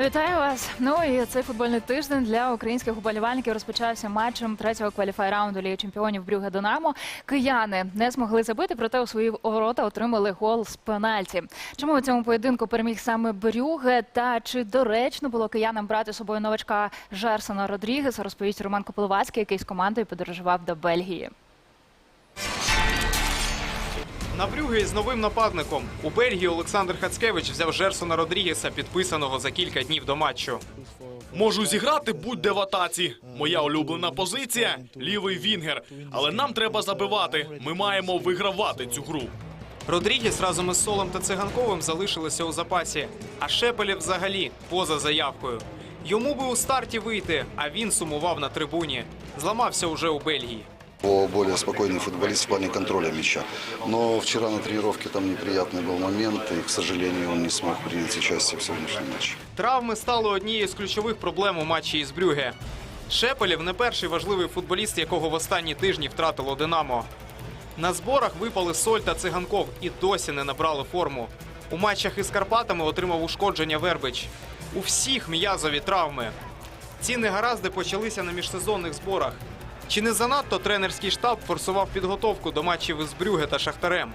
Вітаю вас. Ну і цей футбольний тиждень для українських уболівальників розпочався матчем третього кваліфай раунду Ліги чемпіонів Брюге Динамо. Кияни не змогли забити, проте у свої ворота отримали гол з пенальті. Чому у цьому поєдинку переміг саме Брюге? Та чи доречно було киянам брати з собою новачка Жерсона Родрігеса? Розповість Роман Кополовацький, який з командою подорожував до Бельгії. На Брюге із новим нападником у Бельгії Олександр Хацкевич взяв Жерсона Родрігеса, підписаного за кілька днів до матчу. Можу зіграти будь-де в атаці. Моя улюблена позиція лівий вінгер. Але нам треба забивати. Ми маємо вигравати цю гру. Родрігес разом із Солом та Циганковим залишилися у запасі, а Шепелєв взагалі поза заявкою. Йому би у старті вийти, а він сумував на трибуні. Зламався уже у Бельгії О, более спокойный футболист в плане контроля мяча. Но вчера на тренировке там неприятный был момент, и, к сожалению, он не смог принять участие в сегодняшнем матче. Травми стали однією з ключових проблем у матчі із Брюге. Шепелєв не перший важливий футболіст, якого в останні тижні втратило Динамо. На зборах випали Соль та Циганков і досі не набрали форму. У матчах із Карпатами отримав ушкодження Вербич. У всіх м'язові травми. Ці негаразди почалися на міжсезонних зборах. Чи не занадто тренерський штаб форсував підготовку до матчів із Брюге та Шахтарем?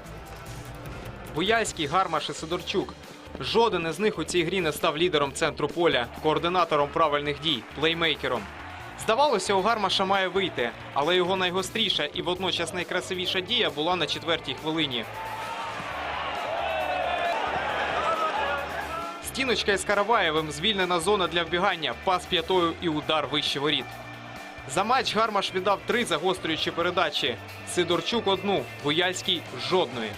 Буяльський, Гармаш і Сидорчук. Жоден із них у цій грі не став лідером центру поля, координатором правильних дій, плеймейкером. Здавалося, у Гармаша має вийти, але його найгостріша і водночас найкрасивіша дія була на четвертій хвилині. Стіночка із Караваєвим, звільнена зона для вбігання, пас п'ятою і удар вище воріт. За матч Гармаш віддав три загострюючі передачі. Сидорчук одну, Буяльський жодної.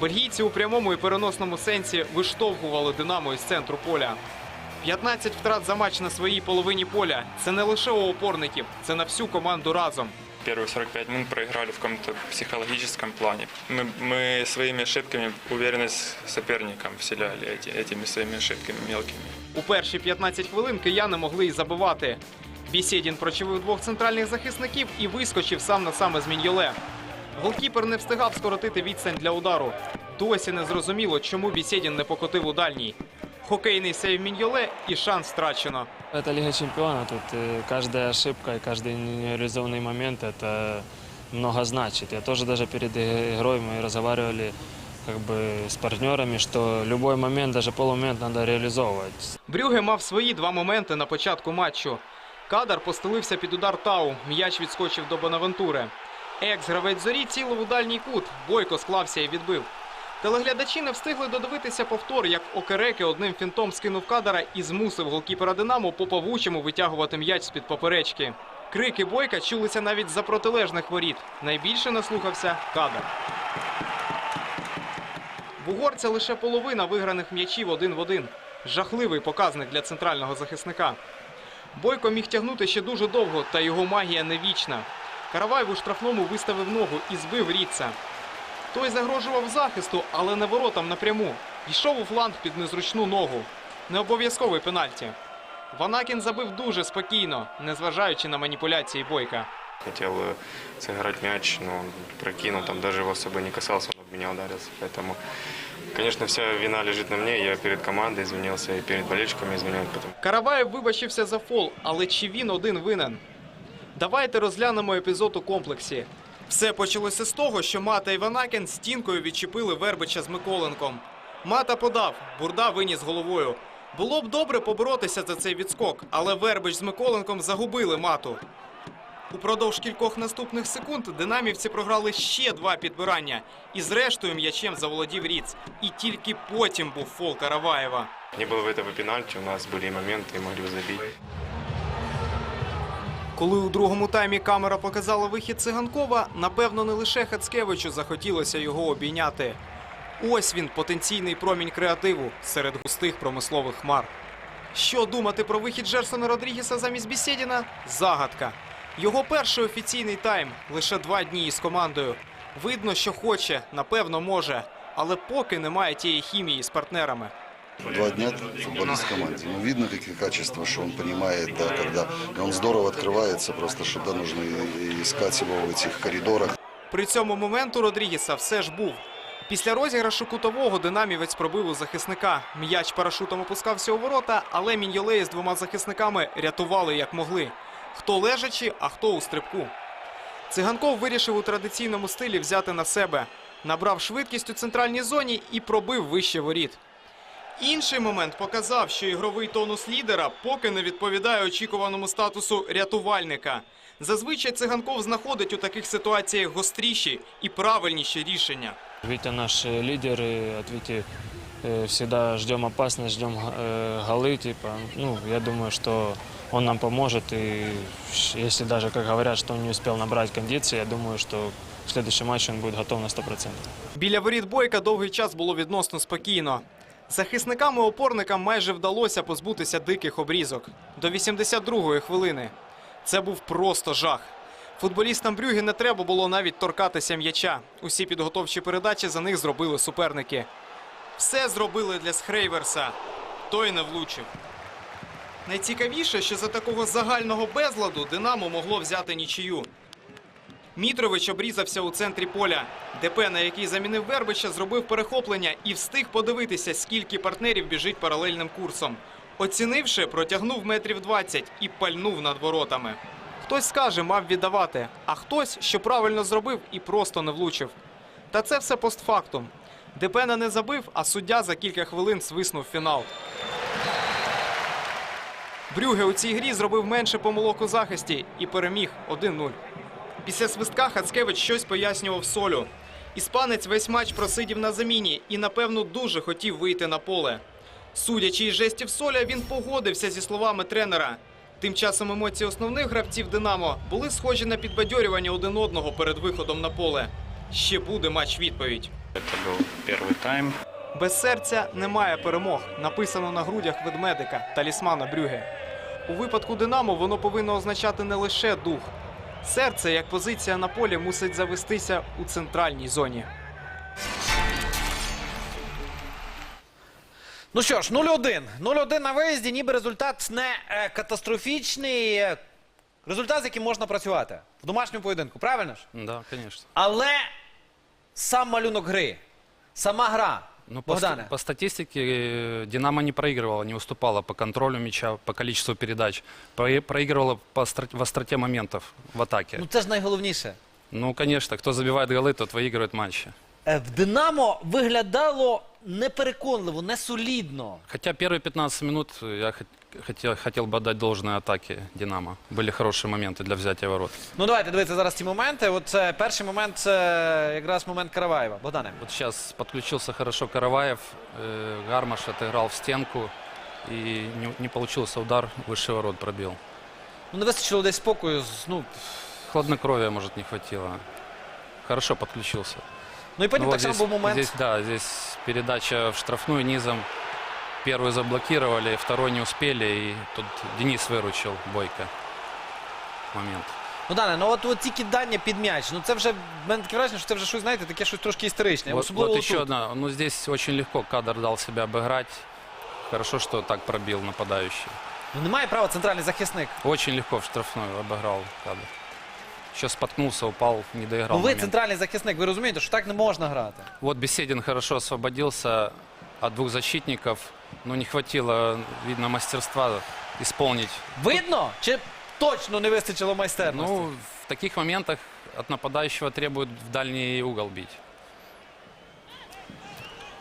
Бельгійці у прямому і переносному сенсі виштовхували Динамо із центру поля. 15 втрат за матч на своїй половині поля. Це не лише у опорників, це на всю команду разом. Первые 45 минут проиграли в каком-то психологическом плане. Мы, мы своими ошибками уверенность соперникам вселяли эти, этими своими ошибками мелкими. У перші 15 хвилин кияни могли й забивати. Бісєдін прочевив двох центральних захисників і вискочив сам на саме з Міньоле. Голкіпер не встигав скоротити відстань для удару. Досі не зрозуміло, чому Бісєдін не покотив у дальній. Хокейний сейв Міньоле і шанс втрачено. Это Лига Чемпионов, тут э, каждая ошибка и каждый нереализованный момент это много значит. Я тоже даже перед и- игрой мы разговаривали как бы с партнерами, что любой момент, даже полумомент надо реализовывать. Брюге мав свої два моменти на початку матчу. Кадар постелився під удар Тау. М'яч відскочив до Бонавентури. Екс-гравець зорі цілив у дальній кут. Бойко склався і відбив. Телеглядачі не встигли додивитися повтор, як Окереки одним фінтом скинув Кадара і змусив голкіпера Динамо по павучому витягувати м'яч з-під поперечки. Крики Бойка чулися навіть за протилежних воріт. Найбільше наслухався Кадар. В угорця лише половина виграних м'ячів один в один. Жахливий показник для центрального захисника. Бойко міг тягнути ще дуже довго, та його магія не вічна. Караваєв у штрафному виставив ногу і збив Ріца. Той загрожував захисту, але не воротам напряму. Йшов у фланг під незручну ногу. Не обов'язковий пенальті. Ванакін забив дуже спокійно, незважаючи на маніпуляції Бойка. Хотел э, сыграть мяч, но он прокинул, там даже его особо не касался, он об меня ударился. Поэтому, конечно, вся вина лежит на мне. Я перед командой извинился и перед болельщиками извиняюсь. Потом Караваєв вибачився за фол, але чи він один винен? Давайте розглянемо епізод у комплексі. Все почалося з того, що Мата і Ванакін стінкою відчепили Вербича з Миколенком. Мата подав, Бурда виніс головою. Було б добре поборотися за цей відскок, але Вербич з Миколенком загубили мату. Упродовж кількох наступних секунд динамівці програли ще два підбирання. І зрештою м'ячем заволодів Ріц. І тільки потім був фол Караваєва. не было в этого пенальти, у нас были моменты, могли бы забить. Коли у другому таймі камера показала вихід циганкова, напевно, не лише Хацкевичу захотілося його обійняти. Ось він, потенційний промінь креативу серед густих промислових хмар. Що думати про вихід Жерсона Родрігеса замість Бісєдіна? Загадка. Його перший офіційний тайм лише два дні із командою. Видно, що хоче, напевно, може, але поки немає тієї хімії з партнерами. Два дня футболист в команде. Ну, видно, какие качества, что он понимает, да, когда он здорово открывается, просто что да, нужно искать его в этих коридорах. При цьому моменту Родрігеса все ж був. Після розіграшу кутового динамівець пробив у захисника. М'яч парашутом опускався у ворота, але Міньолеї з двома захисниками рятували як могли Хто лежачи, а хто у стрибку. Циганков вирішив у традиційному стилі взяти на себе. Набрав швидкість у центральній зоні і пробив вище воріт. Інший момент показав, що ігровий тонус лідера поки не відповідає очікуваному статусу рятувальника. Зазвичай циганков знаходить у таких ситуаціях гостріші і правильніші рішення. Витя наш э, лидер, и от Вити э, всегда ждем опасность, ждем э, голы, типа. Ну, я думаю, что он нам поможет, и если даже, как говорят, что он не успел набрать кондиции, я думаю, что в следующем матче он будет готов на 100%. Біля воріт Бойка довгий час було відносно спокійно. Захисникам і опорникам майже вдалося позбутися диких обрізок. До 82-ї хвилини. Це був просто жах. Футболістам Брюгі не треба було навіть торкатися м'яча. Усі підготовчі передачі за них зробили суперники. Все зробили для Схрейверса. Той не влучив. Найцікавіше, що за такого загального безладу Динамо могло взяти нічию. Мітрович обрізався у центрі поля. ДП, на який замінив Вербича, зробив перехоплення і встиг подивитися, скільки партнерів біжить паралельним курсом. Оцінивши, протягнув метрів 20 і пальнув над воротами. Хтось скаже, мав віддавати, а хтось, що правильно зробив і просто не влучив. Та це все постфактум. Депена не забив, а суддя за кілька хвилин свиснув фінал. Брюге у цій грі зробив менше помилок у захисті і переміг 1-0. Після свистка Хацкевич щось пояснював солю. Іспанець весь матч просидів на заміні і, напевно, дуже хотів вийти на поле. Судячи із жестів соля, він погодився зі словами тренера. Тим часом емоції основних гравців Динамо були схожі на підбадьорювання один одного перед виходом на поле. Ще буде матч відповідь. Это был первый тайм. Без серця немає перемог. Написано на грудях ведмедика, талісмана Брюге. У випадку Динамо воно повинно означати не лише дух. Серце, як позиція на полі, мусить завестися у центральній зоні. Ну що ж, 0-1. 0-1 на виїзді, ніби результат не е, катастрофічний. е, Результат, з яким можна працювати в домашньому поєдинку, правильно ж? Да, конечно. Але сам малюнок гри, сама гра. Ну, по, Богдане. ста- по статистике э, Динамо не проигрывала, не уступала по контролю мяча, по количеству передач. Про- Проигрывала по остро- в остроте моментов в атаке. Ну це ж найголовніше. Ну, конечно, кто забивает голы, тот выигрывает матчи. Е, В Динамо виглядало непереконливо, не солідно. Хотя первые 15 минут э, я хот- хотел, хотел бы отдать должное атаке Динамо. Были хорошие моменты для взятия ворот. Ну давайте дивитися зараз ці моменти. От це перший момент це якраз момент Караваєва. Богдане. Вот сейчас подключился хорошо Караваев, э, Гармаш отыграл в стенку и не, не получился удар, выше ворот пробил. Ну не вистачило десь спокою. з- Ну, Хладнокровия, может, не хватило. Хорошо подключился. ну і потім Ну, так вот само здесь, був момент. здесь, да, здесь передача в штрафную низом. Первую заблокировали, второй не успели, и тут Денис выручил Бойко. Момент. Ну Дане, ну от, от ці кидання під м'яч. Ну це вже в мене таке враження, що це вже щось, знаєте, таке щось трошки історичне. Вот, Особливо вот отут. еще одна. Ну, здесь очень легко Кадр дал себя обыграть. Хорошо, что так пробил нападающий. Ну немає права центральний захисник. Очень легко в штрафную обыграл Кадр. Еще споткнулся, упал, не доиграл. Ну ви момент. центральний захисник, ви розумієте, що так не можна грати. Вот Беседин хорошо освободился от двух защитников, но не хватило, видно, мастерства исполнить. Видно? Чи точно не вистачило майстерності? Ну, в таких моментах от нападающего требуют в дальний угол бить.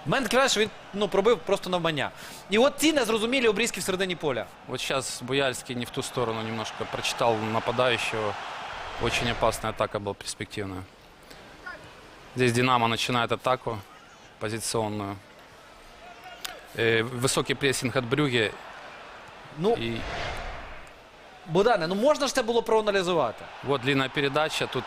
В враження, що він ну, пробив просто навмання. І от ці незрозумілі обрізки всередині поля. Вот сейчас Буяльский не в ту сторону немножко прочитал нападающего. Очень опасная атака была перспективная. Здесь Динамо начинает атаку позиционную Э, Высокий прессинг от Брюге. Ну, И Богдане, ну можна ж це було проаналізувати. вот длинная передача. Тут,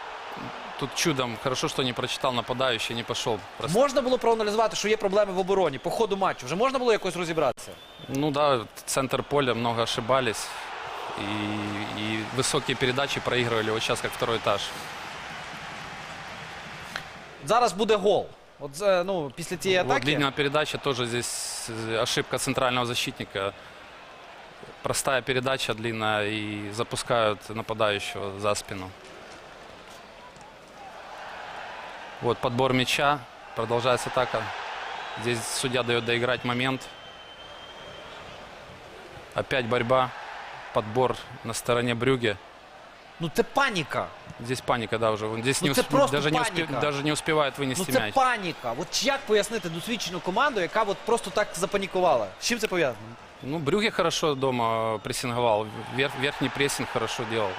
тут чудом хорошо, что не прочитал нападающий, не пошел. Просто- Можна було проаналізувати, що є проблеми в обороні по ходу матчу. Вже можна було якось розібратися. Ну да, центр поля, много ошибались. И, и высокие передачи проигрывали. Вот сейчас как второй этаж. Зараз буде гол. От це, ну, після цієї Вот атаки. длинная передача, тоже здесь э, ошибка центрального защитника. Простая передача длинная и запускают нападающего за спину. Вот подбор мяча, Продолжается атака. Здесь судья дает доиграть момент. Опять борьба. Подбор на стороне Брюге. Ну це паніка. Здесь паника, да, уже. Он Здесь Ну, не усп- просто даже, не паника. даже не успевает Ну це мяч. паніка. От як пояснити досвідчену команду, яка от просто так запанікувала? З чим це пов'язано? Ну, Брюге хорошо дома прессинговал. Вер- верхний прессинг хорошо делал.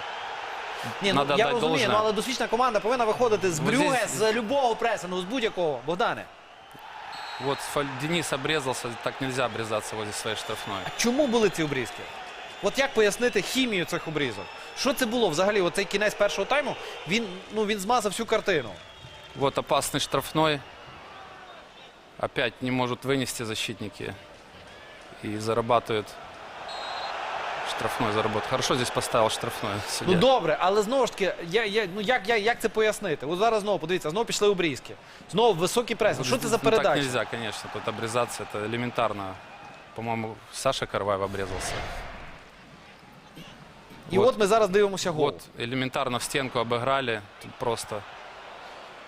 Ні, Надо ну я розумію, должное. ну, але досвідчена команда повинна виходити з Ну, брюге, здесь- з любого пресингу, з будь-якого. Богдане. Вот фаль- Денис обрезался, так нельзя обрезаться возле своей штрафной. А чому були ці обрізки? От як пояснити хімію цих обрізок? Що це було взагалі? Оцей кінець першого тайму, він, ну, він змазав всю картину. Вот опасный штрафной. Опять не могут вынести защитники. И зарабатывают. Штрафной заработал. Хорошо здесь поставил штрафной. судья. Ну добре, але знову ж таки, я, я, ну, як, як, як це пояснити? От зараз знову подивіться, знову пішли обрізки. Знову високий пресинг. Що це за Ну, так передача? нельзя, конечно. Тут обрезаться, это элементарно. По-моему, Саша Карваев обрезался. І Вот. от ми зараз дивимося гол. Вот, элементарно в стенку обыграли. Тут просто.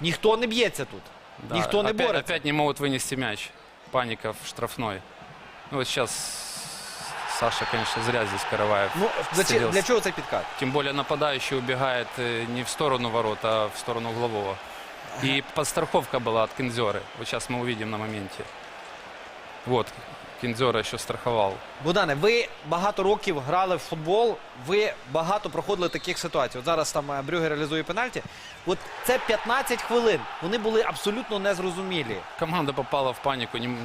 Ніхто не б'ється тут. Да, Ніхто не опять, бореться. опять не могут вынести мяч. Паника в штрафной. Ну вот сейчас Саша, конечно, зря здесь Караваев. Ну, для, чи- сцелился. для чого цей підкат? Тем более нападающий убегает э, не в сторону ворот, а в сторону углового. И подстраховка была от Кинзеры. Вот сейчас мы увидим на моменте. Вот, Кинзера еще страховал. Богдане, ви багато років грали в футбол, ви багато проходили таких ситуацій. От зараз там е, Брюге реалізує пенальті. От це 15 хвилин. Вони були абсолютно незрозумілі. Команда попала в панику. Не...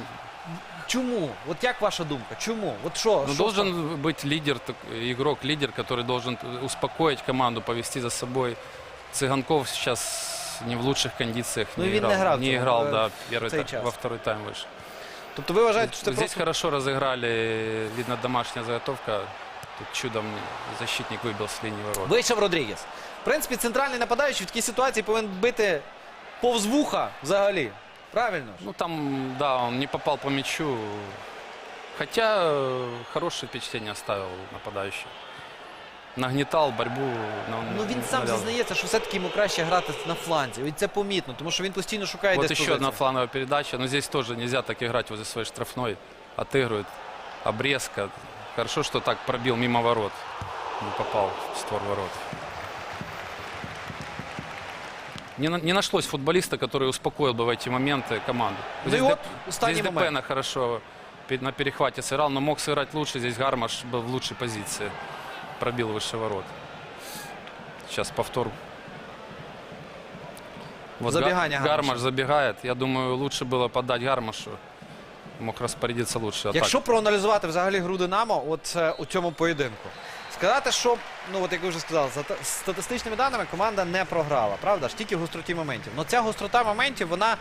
Чому? От як ваша думка? Чому? От що? Ну, що должен стало? быть лидер, так- игрок-лидер, который должен успокоить команду, повести за собой. Цыганков сейчас не в лучших кондициях. Ну, не и видно, играл, играл не в- играл, в- да, первый цей тайм- час. во второй тайм вышел. Тобто ви вважаєте, що це Здесь просто... хорошо разыграли, видно, домашняя заготовка. Тут чудом защитник выбил с линии ворот. Вийшов Родрігес. В принципі, центральний нападаючий в такій ситуації повинен бити повз вуха взагалі. Правильно ж? Ну там, да, он не попал по мячу. Хотя э, хорошее впечатление оставил нападающий. Нагнетал борьбу. на- Ну він сам навязывал. зізнається, що все-таки йому краще грати на фланзі. І це помітно, тому що він постійно шукає Вот десь еще одна позицію. фланговая передача. Но здесь тоже нельзя так играть возле своей штрафной. Отыгрывает. Обрезка. Хорошо, что так пробил мимо ворот. Не попал в створ ворот. Не, на- не нашлось футболиста, который успокоил бы в эти моменты команду. Ну Здесь и вот Деп- останний здесь момент. Депена хорошо пе- на перехвате сыграл, но мог сыграть лучше. Здесь Гармаш был в лучшей позиции. Пробил выше ворот. Сейчас повтор. Вот Забегание Гармаша. Гармаш забегает. Я думаю, лучше было подать Гармашу. Мог распорядиться лучше. А так- Якщо проаналізувати взагалі гру Динамо от е, у цьому поєдинку, сказати, що, ну от як ви вже сказали, за статистичними даними команда не програла, правда ж? Тільки в гостроті моментів. Ну ця гострота моментів, вона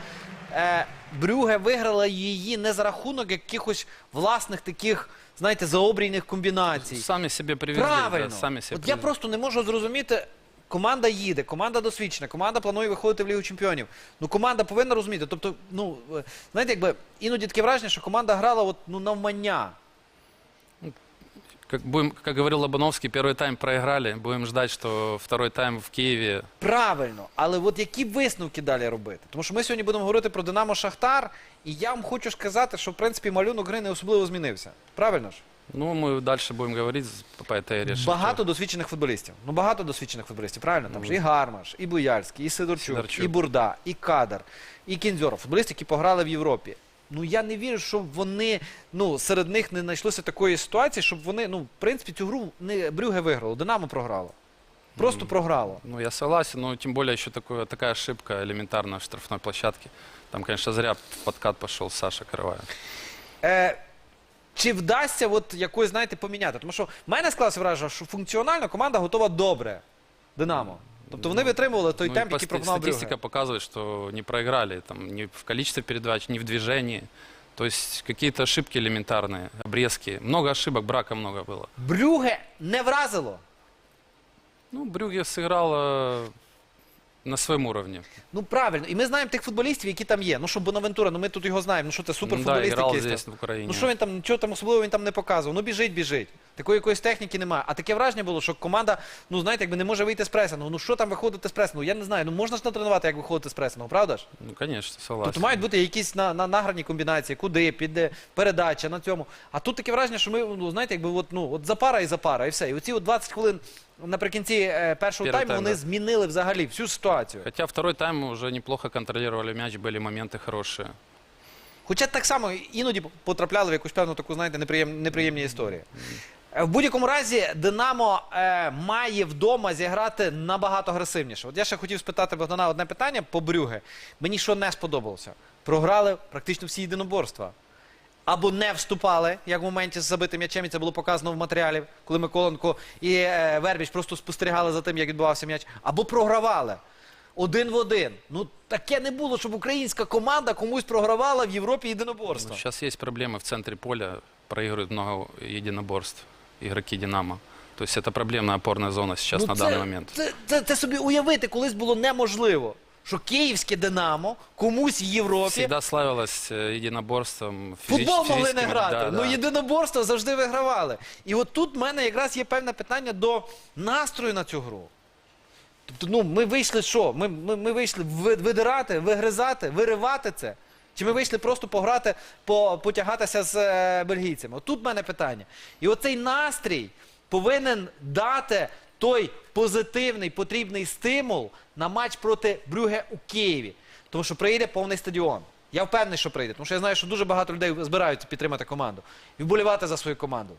е, Брюге виграла її не за рахунок якихось власних таких, знаєте, заобрійних комбінацій. Самі себе привезли. да, самі себе От я привезли. просто не можу зрозуміти. Команда їде, команда досвідчена, команда планує виходити в Лігу Чемпіонів. Ну, команда повинна розуміти. Тобто, ну, е, знаєте, якби іноді таке враження, що команда грала от, ну, навмання Как, будем, как говорил Лобановский, первый тайм проиграли. Будем ждать, что второй тайм в Киеве. Правильно, але от які висновки далі робити? Тому що ми сьогодні будемо говорити про Динамо Шахтар, і я вам хочу сказати, що в принципі малюнок гри не особливо змінився. Правильно ж? Ну, мы дальше будем говорить по, по этой игре. Багато досвідчених футболістів. Ну багато досвідчених футболістів, правильно? Там ж і Гармаш, і Буяльський, і Сидорчук, Сидорчук. і Бурда, і Кадар, і Кінзьоров. Футболісти, які пограли в Європі. Ну я не вірю, що вони ну серед них не знайшлося такої ситуації, щоб вони, ну, в принципі, цю гру не Брюге виграло, Динамо програло. Просто програло. Ну, я согласен, но тем более еще такое, такая ошибка элементарная в штрафной площадке. Там, конечно, зря подкат пошел Саша Караваев. Е, чи вдасться от якось, знаєте, поміняти? Тому що в мене склалося враження, що функціонально команда готова добре. Динамо. Тобто вони витримували той Ну, и темп, по- який пропонував статистика Брюгге. показывает, что не проиграли там, ни в количестве передач, ни в движении. То есть какие-то ошибки элементарные, обрезки. Много ошибок, брака много было. Брюге не вразило. Ну, Брюге сыграл на своем уровне. Ну правильно, і ми знаємо тих футболістів, які там є. Ну що Бонавентура, ну ми тут його знаємо. Ну що це Ну, да, суперфутболіст играл якийсь здесь, там. в Украине. Ну що він там, нічого там особливо він там не показував. Ну біжить, біжить. Такої якоїсь техніки немає. А таке враження було, що команда, ну знаєте, якби не може вийти з пресингу. Ну що там виходити з пресингу? Я не знаю. Ну можна ж натренувати, як виходити з пресингу, правда ж? Ну, конечно, согласен. Тобто мають бути якісь на, на, награні комбінації, куди, піде, передача на цьому. А тут таке враження, що ми, ну знаєте, якби от, ну, от запара і запара, і все. І оці от 20 хвилин наприкінці е, першого Перший тайму тайм, вони да. змінили взагалі всю ситуацію. Хотя второй тайм уже неплохо контролировали мяч, были моменты хорошие. Хоча так само іноді потрапляли в якусь певну таку, знаєте, неприєм, неприємні історії. Е, В будь-якому разі Динамо е, має вдома зіграти набагато агресивніше. От я ще хотів спитати Богдана одне питання по Брюге. Мені що не сподобалося? Програли практично всі єдиноборства. Або не вступали, як в моменті з забитим м'ячем, і це було показано в матеріалі, коли Миколенко і е, Вербіч просто спостерігали за тим, як відбувався м'яч, або програвали. Один в один. Ну таке не було, щоб українська команда комусь програвала в Європі єдиноборства. Сейчас есть проблемы в центре поля, проигрывают много единоборств игроки «Динамо». То есть это проблемная опорная зона сейчас Ну, на це, данный момент. Це, це, це собі уявити колись було неможливо. Що київське Динамо комусь в Європі Всегда славилось э, единоборством. физич- футбол могли не физическими- грати. Да, ну да. єдиноборство завжди вигравали. І от тут в мене якраз є певне питання до настрою на цю гру. Тобто, ну, ми вийшли що? Ми, ми, ми вийшли ви- видирати, вигризати, виривати це. Чи ми вийшли просто пограти, по, потягатися з е, бельгійцями? От тут в мене питання. І оцей настрій повинен дати той позитивний, потрібний стимул на матч проти Брюге у Києві. Тому що прийде повний стадіон. Я впевнений, що прийде, тому що я знаю, що дуже багато людей збираються підтримати команду і вболівати за свою команду.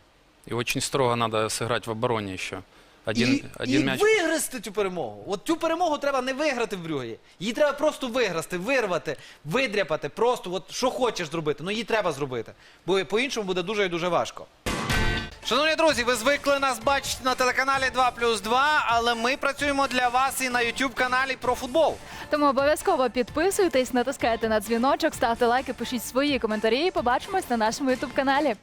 И очень строго надо сыграть в обороне еще. Один, і, один і мяч. виграти цю перемогу. От цю перемогу треба не виграти в Брюгері. Її треба просто виграти, вирвати, видряпати, просто от що хочеш зробити. Ну її треба зробити. Бо по-іншому буде дуже і дуже важко. Шановні друзі, ви звикли нас бачити на телеканалі 2 плюс 2, але ми працюємо для вас і на YouTube каналі про футбол. Тому обов'язково підписуйтесь, натискайте на дзвіночок, ставте лайки, пишіть свої коментарі. і Побачимось на нашому ютуб каналі.